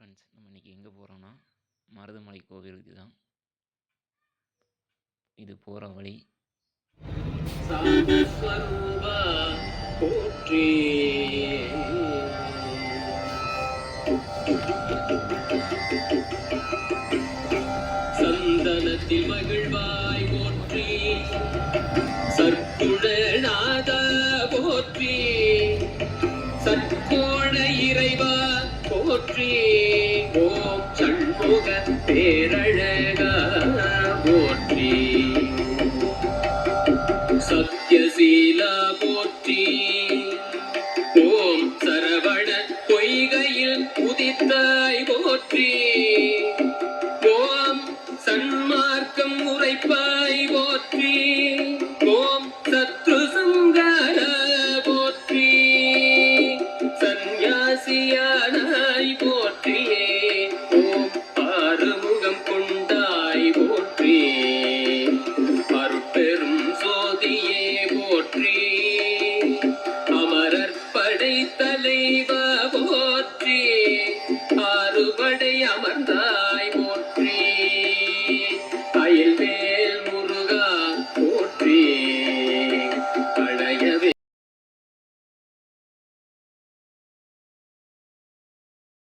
Friends நம்ம இன்றைக்கி எங்கே போகிறோன்னா மருதமலை கோவிலுக்கு தான் இது போகிற வழி. போற்றி சந்தனத்தில் மகிழ்வாய் போற்றி. சற்குணநாத போற்றி. சற்கோண இறைவா போற்றி ஓம் சண்முகன் பேரழகா போற்றி சத்யசீலா போற்றி ஓம் சரவண பொய்கையில் உதித்தாய் போற்றி ஓம் சன்மார்க்கம் உரைப்பாய் போற்றி கொண்டாய் போற்றியே. ஓம் ஆறுமுகம் கொண்டாய் போற்றியே அருட்பெரும் சோதியே போற்றி. அமரர் படை தலைவா போற்றி. ஆறுபடை அமர்ந்தார்